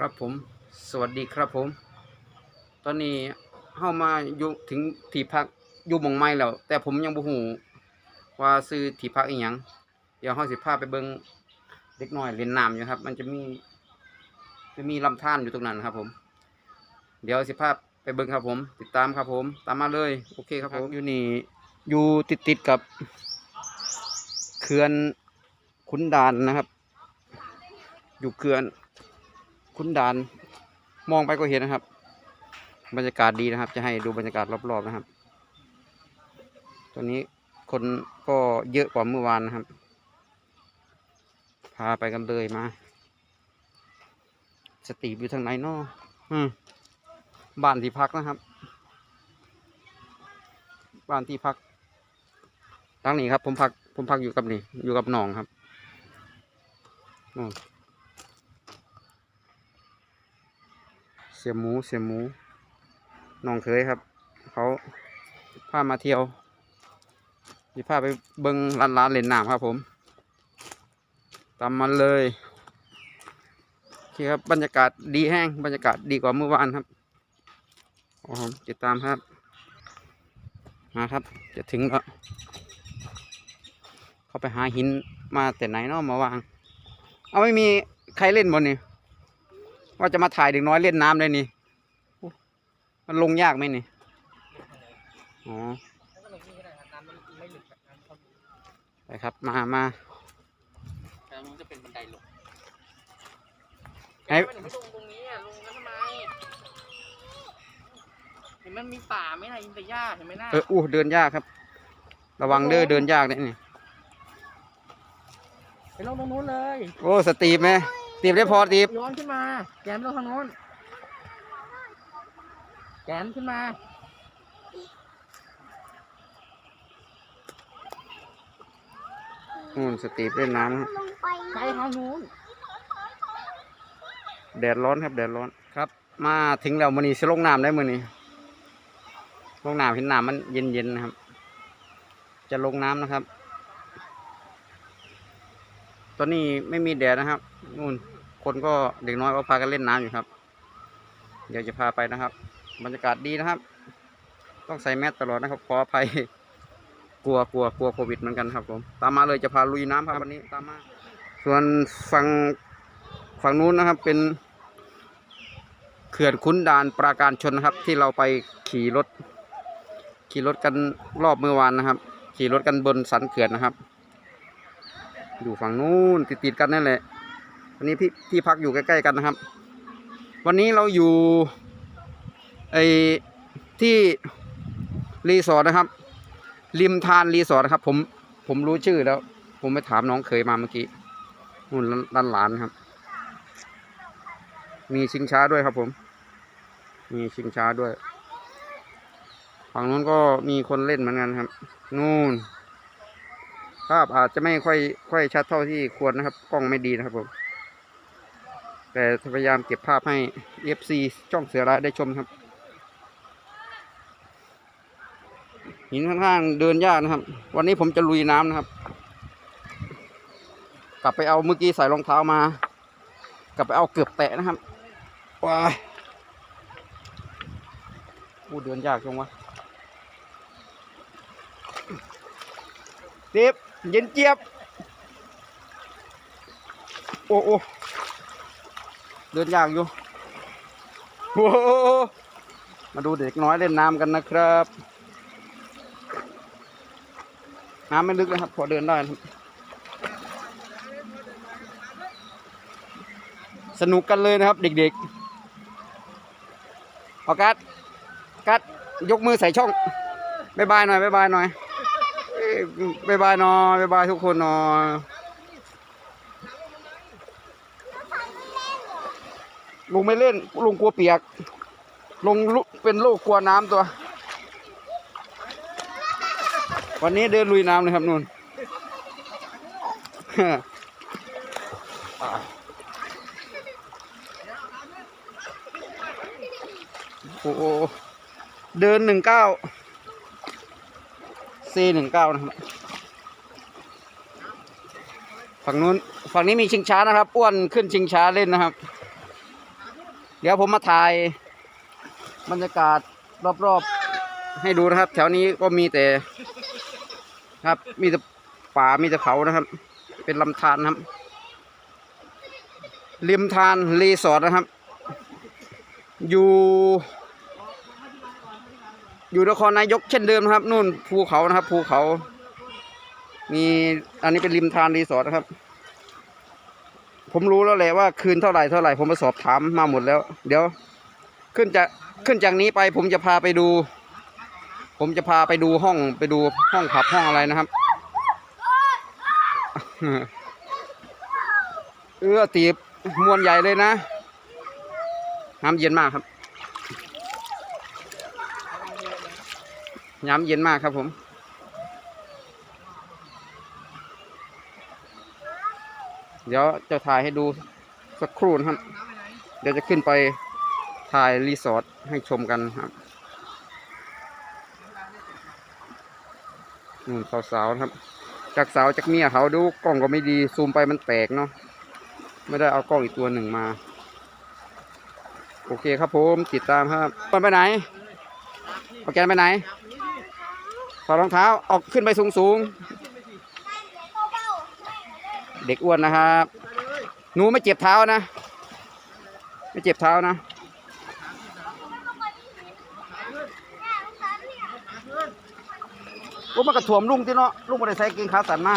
ครับผม สวัสดีครับผม ตอนนี้เข้ามาอยู่ถึงที่พักอยู่มองไม้แล้ว แต่ผมยังบ่ฮู้ว่าซื้อที่พักอีหยังเดี๋ยวเฮาสิพาไปเบิ่งเด็กน้อยเล่นน้ำอยู่ครับ มันจะมี จะมีลำธารอยู่ตรงนั้นครับ ผม เดี๋ยวสิพาไปเบิ่งครับผม ติดตามครับผม ตามมาเลย โอเคครับผม อยู่นี่อยู่ติดติดกับเขื่อนขุนด่านนะครับ อยู่เขื่อน คุณดานมองไปก็เห็นนะครับ บรรยากาศดีนะครับ จะให้ดูบรรยากาศรอบๆนะครับตอนนี้คนก็เยอะกว่าเมื่อวานนะครับ พาไปกันเลยมา สตีฟอยู่ทางไหนนาะอืมบ้านที่พักนะครับ บ้านที่พักตั้งนี้ครับ ผมพักผมพักอยู่กับนี่อยู่กับน้องครับนู่น สียหมูเสียหมูน้องเคยครับ เขาพามาเที่ยวมีพาไปเบิ้งร้านร้านเล่นน้ำครับผมตามมันเลยโอเคครับบรรยากาศดีแห้งบรรยากาศดีกว่าเมื่อวานครับโอ้โหติดตามครับมาครับ จะถึงแล้วเขาไปหาหินมาแต่ไหนเนาะมาวาง เอาไม่มีใครเล่นบนนี่ ว่าจะมาถ่ายเด็กน้อยเล่นน้ำเลยนี่โอ้มันลงยากไหมนี่ อ๋อแล้วก็ลงนี่ก็ได้ครับน้ำมันไม่ลึกครับน้ำเข้าลึกไปครับ มามาแต่มันจะเป็นบันไดลงไอ้ทำไมหนูไม่ลงตรงนี้อะลงแล้วทำไม เห็นมันมีป่าไหมล่ะอินเตอร์ย่าเห็นไหมน่าเอออู้เดินยากครับ ระวังเด้อเดินยากเนี่ยนี่ไปลงตรงนู้นเลย โอ้ สตีฟไหมส ตีฟได้พอสตีฟย้อนขึ้นมา แกนไปลงทางโน้น แกนขึ้นมานู่นสตีฟเล่นน้ำครับไปทางนู้นแดดร้อนครับแดดร้อนครับ มาถึงแล้วมันนี้สลงน้ำได้มือนี้ลงน้ำเห็นน้ำมันเย็นๆนะครับ จะลงน้ำนะครับ ตอนนี้ไม่มีแดดนะครับนู่นคนก็เด็กน้อยก็พากันเล่นน้ำอยู่ครับ เดี๋ยวจะพาไปนะครับ บรรยากาศดีนะครับ ต้องใส่แมสตลอดนะครับขออภัยกลัวกลัวกลัวโควิดเหมือนกันครับผมตามมาเลยจะพาลุยน้ำครับวันนี้ตามมาส่วนฝั่งฝั่งนู้นนะครับเป็นเขื่อนขุนด่านปราการชนนะครับ ที่เราไปขี่รถ ขี่รถกันรอบเมื่อวานนะครับ ขี่รถกันบนสันเขื่อนนะครับ อยู่ฝั่งนู้นติดๆกันนั่นแหละวันนี้พี่ที่พักอยู่ใกล้ๆกันนะครับ วันนี้เราอยู่ไอที่รีสอร์ทนะครับ ริมทานรีสอร์ทนะครับ ผมผมรู้ชื่อแล้ว ผมไปถามน้องเคยมาเมื่อกี้นู่นด้านหลานครับ มีชิงช้าด้วยครับผม มีชิงช้าด้วย ฝั่งนู้นก็มีคนเล่นเหมือนกันครับ นู่น ภาพอาจจะไม่ค่อยค่อยชัดเท่าที่ควรนะครับ กล้องไม่ดีนะครับผม แต่พยายามเก็บภาพให้ FC ช่องเสือร้ายได้ชมครับ หินค่อนข้างเดินยากนะครับ วันนี้ผมจะลุยน้ำนะครับ กลับไปเอาเมื่อกี้ใส่รองเท้ามา กลับไปเอาเกือบแตะนะครับว้ายอู้เดินยากจังวะเจ็บ เย็นเจี๊ยบ โอ้โอ้เดินยากอยู่โอ้โหมาดูเด็กน้อยเล่นน้ำกันนะครับ น้ำไม่ลึกนะครับ พอเดินได้ครับ สนุกกันเลยนะครับ เด็กๆเอกัดกัดยกมือใส่ช่องบายบายหน่อยบายบายหน่อย บายบายนอยบายบายทุกคนนอลุงไม่เล่นลุงกลัวเปียกลุงลุเป็นโรคกลัวน้ำตัว วันนี้เดินลุยน้ำเลยครับนุ่นโอ้เดินหนึ่งเก้า ซีหนึ่งเก้านะครับ ฝั่งนู้นฝั่งนี้มีชิงช้านะครับอ้วนขึ้นชิงช้าเล่นนะครับ เดี๋ยวผมมาถ่ายบรรยากาศรอบๆให้ดูนะครับ แถวนี้ก็มีแต่ครับมีแต่ป่ามีแต่เขานะครับ เป็นลำธารนะครับริมทานรีสอร์ทนะครับ อยู่ อยู่นครนายกเช่นเดิมนะครับนู่นภูเขานะครับภูเขา มีอันนี้เป็นริมทานรีสอร์ทนะครับ ผมรู้แล้วแหละว่าคืนเท่าไหร่เท่าไหร่ผมไปสอบถามมาหมดแล้ว เดี๋ยว ขึ้นจากขึ้นจากนี้ไปผมจะพาไปดู ผมจะพาไปดูห้องไปดูห้องขับห้องอะไรนะครับเออตีบมวนใหญ่เลยนะน้ำเย็นมากครับ น้ำเย็นมากครับผม เดี๋ยวจะถ่ายให้ดูสักครู่นะครับ เดี๋ยวจะขึ้นไปถ่ายรีสอร์ทให้ชมกันครับนู่นสาวๆครับ จากสาวจากเมียเขาดูกล้องก็ไม่ดีซูมไปมันแตกเนาะไม่ได้เอากล้องอีกตัวหนึ่งมา โอเคครับผมติดตามครับไปไหนเอาแกนไปไหน ถอดรองเท้าออกขึ้นไปสูงสูงเด็กอ้วนนะครับหนูไม่เจ็บเท้านะ ไม่เจ็บเท้านะโอ้มันกระถ่วมลุงที่เนาะลุงไม่ได้ใส่กางเกงขาสั้นมา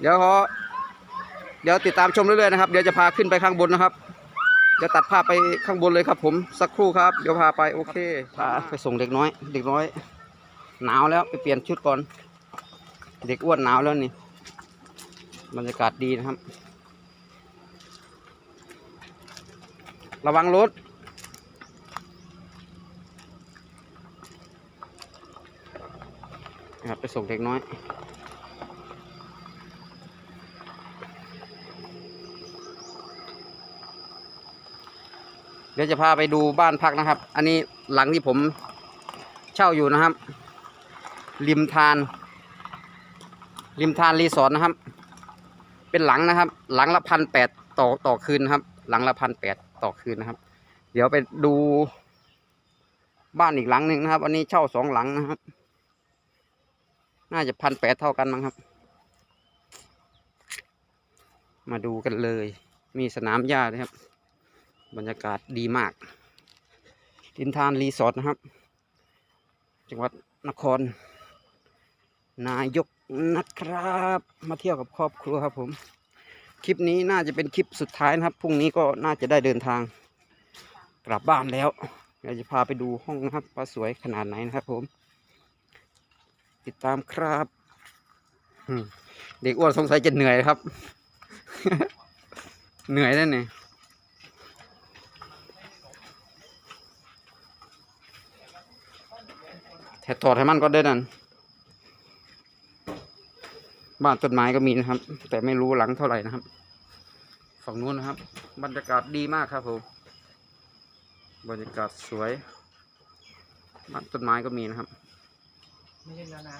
เดี๋ยวขอเดี๋ยวติดตามชมเรื่อยๆนะครับ เดี๋ยวจะพาขึ้นไปข้างบนนะครับ เดี๋ยวตัดภาพไปข้างบนเลยครับ ผมสักครู่ครับเดี๋ยวพาไปโอเคพาไปส่งเด็กน้อย เด็กน้อย หนาวแล้วไปเปลี่ยนชุดก่อน เด็กอ้วนหนาวแล้วนี่บรรยากาศดีนะครับ ระวังรถนะครับไปส่งเด็กน้อย เดี๋ยวจะพาไปดูบ้านพักนะครับ อันนี้หลังที่ผมเช่าอยู่นะครับ ริมทาน ริมทานรีสอร์ทนะครับ เป็นหลังนะครับ หลังละพันแปดต่อต่อคืนนะครับ หลังละพันแปดต่อคืนนะครับ เดี๋ยวไปดูบ้านอีกหลังหนึ่งนะครับ อันนี้เช่าสองหลังนะครับ น่าจะพันแปดเท่ากันมั้งครับ มาดูกันเลย มีสนามหญ้าด้วยครับ บรรยากาศดีมากทินทานรีสอร์ทนะครับ จังหวัดนคร นายกนะครับ มาเที่ยวกับครอบครัวครับผม คลิปนี้น่าจะเป็นคลิปสุดท้ายนะครับพรุ่งนี้ก็น่าจะได้เดินทางกลับบ้านแล้วเดี๋ยวจะพาไปดูห้องนะครับว่าสวยขนาดไหนนะครับผม ติดตามครับเด็กอ้วนสงสัยจะเหนื่อยครับ เหนื่อยแน่เนี่ย แถดถอดให้มันก็ได้นั่นบ้านต้นไม้ก็มีนะครับ แต่ไม่รู้หลังเท่าไหร่นะครับฝั่งนู้นนะครับ บรรยากาศดีมากครับผมบรรยากาศสวยบ้านต้นไม้ก็มีนะครับไม่ใช่แล้วนะ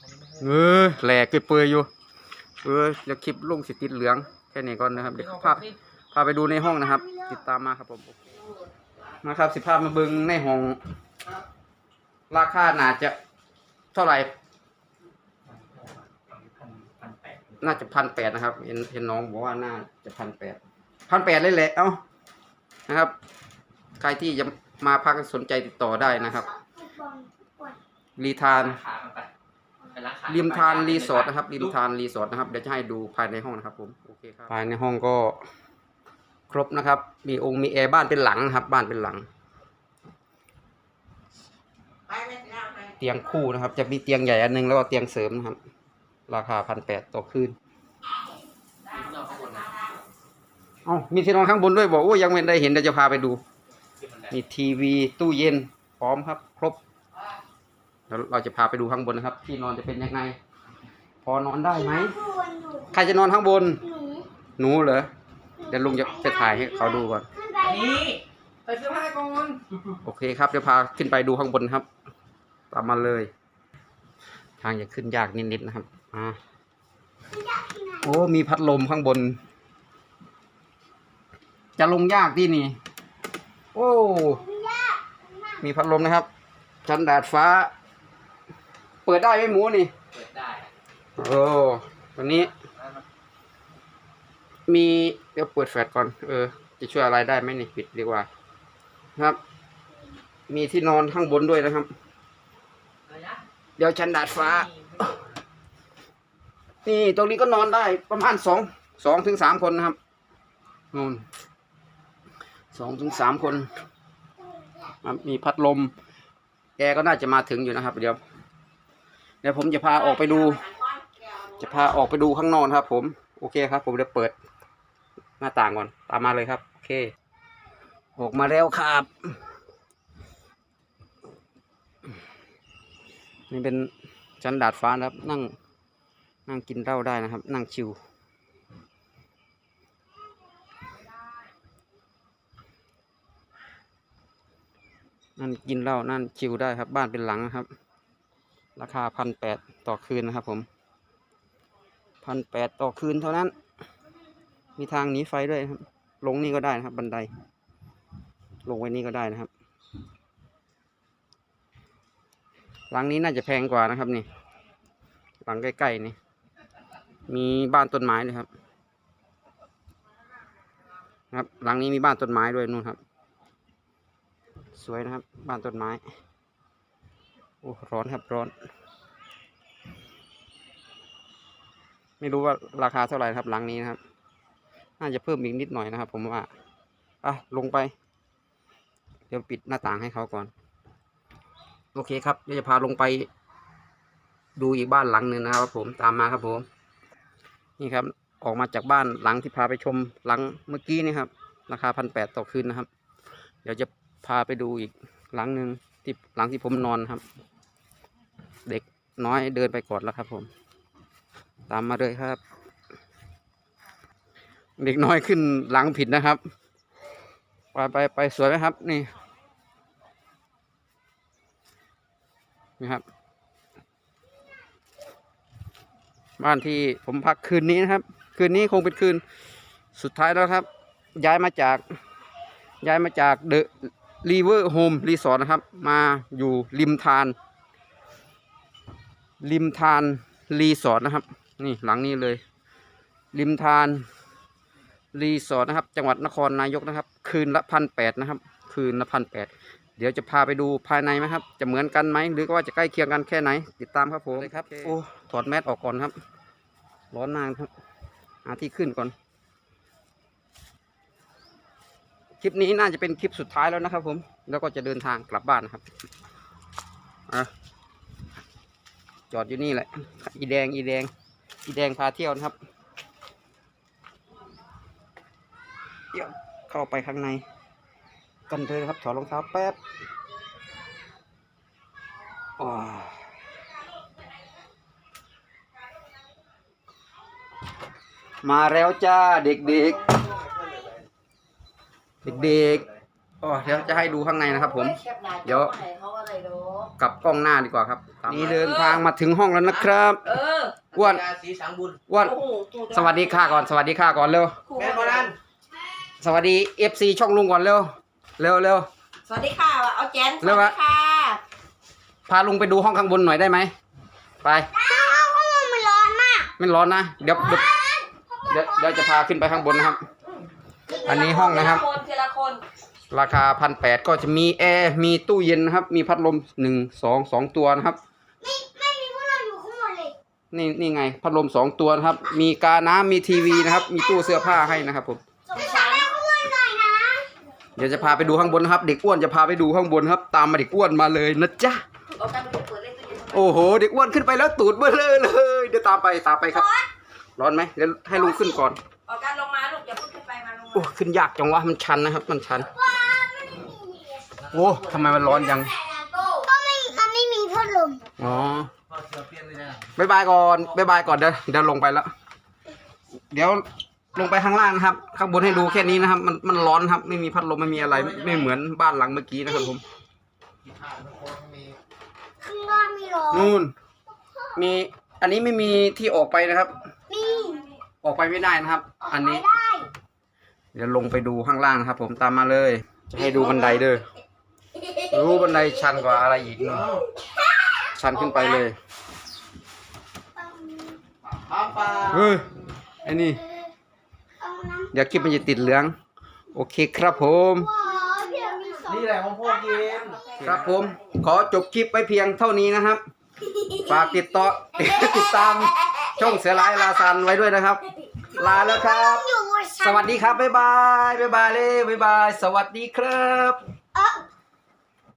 อันนี้ไม่ใช่เออแหลกเปื่อยๆอยู่เออเดี๋ยวคลิปลงสิติดเหลืองแค่นี้ก่อนนะครับเดี๋ยวพาพาไปดูในห้องนะครับ ติดตามมาครับผม มาครับสิภาพมาเบิงในห้อง ราคาน่าจะเท่าไหร่ น่าจะพันแปดนะครับ เห็นเห็นน้องบอกว่าน่าจะพันแปดพันแปดเลยแหละ เอ้า นะครับ ใครที่จะมาพักสนใจติดต่อได้นะครับ รีทานขามันไปไปล้างขาริมทานรีสอร์ทนะครับ ริมทานรีสอร์ทนะครับ เดี๋ยวจะให้ดูภายในห้องนะครับ ผม โอเคครับ ภายในห้องก็ครบนะครับ มีองค์มีแอร์บ้านเป็นหลังนะครับ บ้านเป็นหลัง เตียงคู่นะครับ จะมีเตียงใหญ่อันหนึงแล้วก็เตียงเสริมนะครับ ราคาพันแปดต่อคืนนอนข้างบนนะเอ้ามีที่นอนข้างบนด้วยบอกโอ้ยยังไม่ได้เห็นเดี๋ยวจะพาไปดูขึ้นบันไดมีทีวีตู้เย็นพร้อมครับ ครบแล้วเราจะพาไปดูข้างบนนะครับ ที่นอนจะเป็นยังไง พอนอนได้ไหมใครจะนอนข้างบน หนูหนูเหรอเดี๋ยวลุงจะไปถ่ายให้เขาดูก่อนขึ้นไปนี่ใส่เสื้อผ้าก่อนโอเคครับเดี๋ยวพาขึ้นไปดูข้างบนครับ ตามมาเลย ทางจะขึ้นยากนิดๆนะครับอ่าโอ้มีพัดลมข้างบน จะลงยากที่นี่ โอ้ มีพัดลมนะครับ ชั้นดาดฟ้า เปิดได้ไหมหมูนี่ เปิดได้ โอ้วันนี้ มีเดี๋ยวเปิดแฟลชก่อน เออ จะช่วยอะไรได้ไหมนี่ ปิดดีกว่า ครับ มีที่นอนข้างบนด้วยนะครับอะไรนะเดี๋ยวชั้นดาดฟ้า นี่ตรงนี้ก็นอนได้ประมาณสองสองถึงสามคนนะครับนู่นสองถึงสามคนครับมีพัดลม แกก็น่าจะมาถึงอยู่นะครับ เดี๋ยว เดี๋ยวผมจะพาออกไปดู จะพาออกไปดูข้างนอกนะครับ ผม โอเคครับ ผมจะเปิดหน้าต่างก่อน ตามมาเลยครับ โอเค ออกมาแล้วครับ นี่เป็นชั้นดาดฟ้านะครับ นั่งนั่งกินเหล้าได้นะครับ นั่งชิวนั่นกินเหล้านั่นชิวได้ครับ บ้านเป็นหลังนะครับ ราคาพันแปดต่อคืนนะครับ ผมพันแปดต่อคืนเท่านั้น มีทางหนีไฟด้วยครับ ลงนี่ก็ได้นะครับ บันได ลงไว้นี่ก็ได้นะครับหลังนี้น่าจะแพงกว่านะครับนี่หลังใกล้ๆนี่มีบ้านต้นไม้เลยครับ ครับ หลังนี้มีบ้านต้นไม้ด้วยนู่นครับ สวยนะครับ บ้านต้นไม้โอ้ร้อนครับร้อน ไม่รู้ว่าราคาเท่าไหร่ครับ หลังนี้นะครับ น่าจะเพิ่มอีกนิดหน่อยนะครับ ผมว่าอะลงไป เดี๋ยวปิดหน้าต่างให้เขาก่อน โอเคครับเดี๋ยวจะพาลงไป ดูอีกบ้านหลังหนึ่งนะครับผมตามมาครับผม นี่ครับออกมาจากบ้านหลังที่พาไปชมหลังเมื่อกี้นี่ครับ ราคาพันแปดต่อคืนนะครับ เดี๋ยวจะพาไปดูอีกหลังหนึ่งที่หลังที่ผมนอนครับ เด็กน้อยเดินไปก่อนแล้วครับ ผม ตามมาเลยครับ เด็กน้อยขึ้นหลังผิดนะครับ ไปไปไปสวยไหมครับ นี่นี่ครับ บ้านที่ผมพักคืนนี้นะครับ คืนนี้คงเป็นคืนสุดท้ายแล้วครับ ย้ายมาจาก ย้ายมาจากเดอะรีเวอร์โฮมรีสอร์ทนะครับ มาอยู่ริมทาน ริมทานรีสอร์ทนะครับ นี่หลังนี้เลย ริมทานรีสอร์ทนะครับ จังหวัดนครนายกนะครับ คืนละพันแปดนะครับ คืนละพันแปดเดี๋ยวจะพาไปดูภายในไหมครับ จะเหมือนกันไหมหรือว่าจะใกล้เคียงกันแค่ไหน ติดตามครับผมเลยครับโอ้ถอดแมสออกก่อนครับ ร้อนมากครับหาที่ขึ้นก่อน คลิปนี้น่าจะเป็นคลิปสุดท้ายแล้วนะครับ ผม แล้วก็จะเดินทางกลับบ้านนะครับอะจอดอยู่นี่แหละ อีแดง อีแดง อีแดงพาเที่ยวนะครับ เดี๋ยว เข้าไปข้างใน กันเลยนะครับถอดรองเท้าแป๊บอ้าวมาแล้วจ้าเด็กๆ เด็กๆอ๋อเดี๋ยวจะให้ดูข้างในนะครับ ผม เดี๋ยวกลับกล้องหน้าดีกว่าครับ นี่เดินทางมาถึงห้องแล้วนะครับเอออ้วนสีสังบุญอ้วนโอ้โหถูกสวัสดีค่ะก่อนสวัสดีค่ะก่อนเร็วครูแม่โบราณ สวัสดีเอฟซีช่องลุงก่อนเร็วเร็วเร็ว สวัสดีค่ะ เอาแจนสเร็วัวสวะดีค่ะพาลุงไปดูห้องข้างบนหน่อยได้ไหมไปมันร้อนมากไม่ร้อนนะเดี๋ยวเดี๋ยวเดี๋ยวเดี๋ยวจะพาขึ้นไปข้างบนนะครับ อันนี้ห้องนะครับ ทีละคนทีละคนราคาพันแปดก็จะมีแอร์มีตู้เย็นนะครับ มีพัดลมหนึ่งสองสองตัวนะครับ ไม่ไม่มีพวกเราอยู่ข้างบนเลยนี่นี่ไงพัดลมสองตัวนะครับ มีกาน้ำมีทีวีนะครับ มีตู้เสื้อผ้าให้นะครับผม สงสารข้างบนหน่อยนะ เดี๋ยวจะพาไปดูข้างบนนะครับ เด็กอ้วนจะพาไปดูข้างบนครับ ตามมาเด็กอ้วนมาเลยนะจ๊ะเอาการไปเปิดเล่นตู้เย็นโอ้โห เด็กอ้วนขึ้นไปแล้วตูดเบลอเลย เดี๋ยวตามไปตามไปครับ ร้อนไหมเดี๋ยวให้ลุงขึ้นก่อนเอาการลงมาลูกอย่าพูดขึ้นไปมาลงโอ้มาขึ้นยากจังวะมันชันนะครับ มันชันโอ้ทำไมมันร้อนจังก็ไม่มันไม่มีพัดลมอ๋อพอเสือเปลี่ยนเลยนะบายบายก่อนบายบายก่อนเดี๋ยวเดี๋ยวลงไปแล้ว เดี๋ยว ลงไปข้างล่างนะครับ ข้างบนให้ดูแค่นี้นะครับ มันมันร้อนครับ ไม่มีพัดลมไม่มีอะไร ไม่เหมือนบ้านหลังเมื่อกี้นะครับผมกีตาร์ทุกคนมีข้างล่างมีร้อนนู่น มีอันนี้ไม่มีที่ออกไปนะครับ มีออกไปไม่ได้นะครับ อันนี้ไม่ได้เดี๋ยวลงไปดูข้างล่างนะครับ ผมตามมาเลย จะให้ดูบันไดเด้อรู้บันไดชันกว่าอะไรอีกนู่นชันขึ้นไปเลยปลาปลาเฮ้ยไอ้นี่ เอาน้ำเดี๋ยวคลิปมันจะติดเหลือง โอเคครับผมว้าวเดี๋ยวมีสองนี่แหละของพ่อกินครับผม ขอจบคลิปไว้เพียงเท่านี้นะครับ ฝากติดต่อ ติดตามช่องเสือลายลาซันไว้ด้วยนะครับ ลาแล้วครับอยู่สวัสดีครับ บ๊ายบาย บ๊ายบายเลยบ๊ายบาย สวัสดีครับ